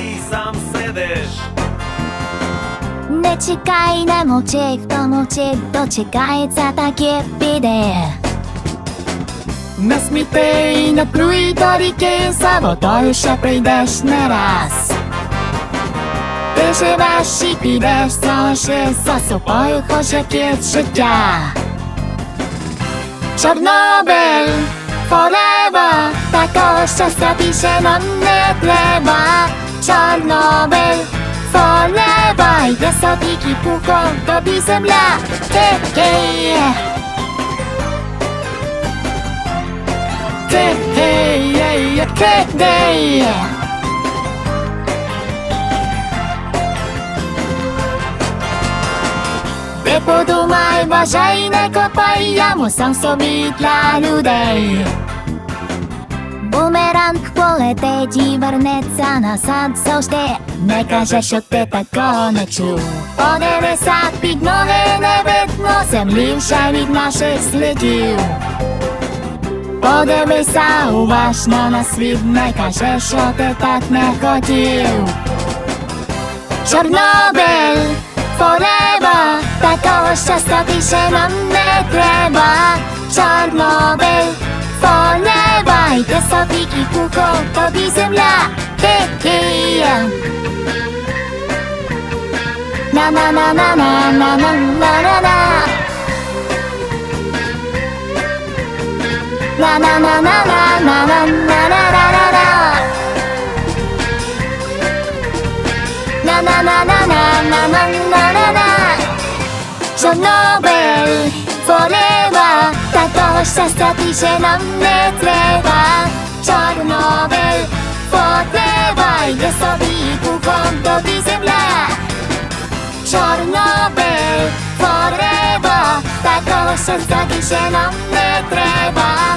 ти сам сидиш. Не чекай, не мовчи, хто мовчить, дочекається таке піде. Не сміти і не плюй до ріки, за водою ще прийдеш не раз. Ти живеш і підеш, залиши за собою хоч хожаків життя. Чорнобиль, forever, такого щастя більше нам не треба. Чорнобиль, forever, йде собі кіпухом, тобі земля, Хе-хей. Ти подумай, вважай, не копай яму сам собі для людей. Бумеранг полетить і вернеться назад завжди. Не каже, що ти такого не чув. Подивися під ноги не видно землі вже від наших слідів. Подивися уважно на світ, не каже, що ти так не хотів. Чорнобиль, forever, такого щастя більше нам не треба. と bizim la tekeya Na na na na na na na na na La la la la la la la la la la la la La la la la la la la la la la Så nobel forever Da går seg stratisje navnet treva Чорнобиль, Йде собі куком тобі земля. Чорнобиль, forever Такого більше нам не треба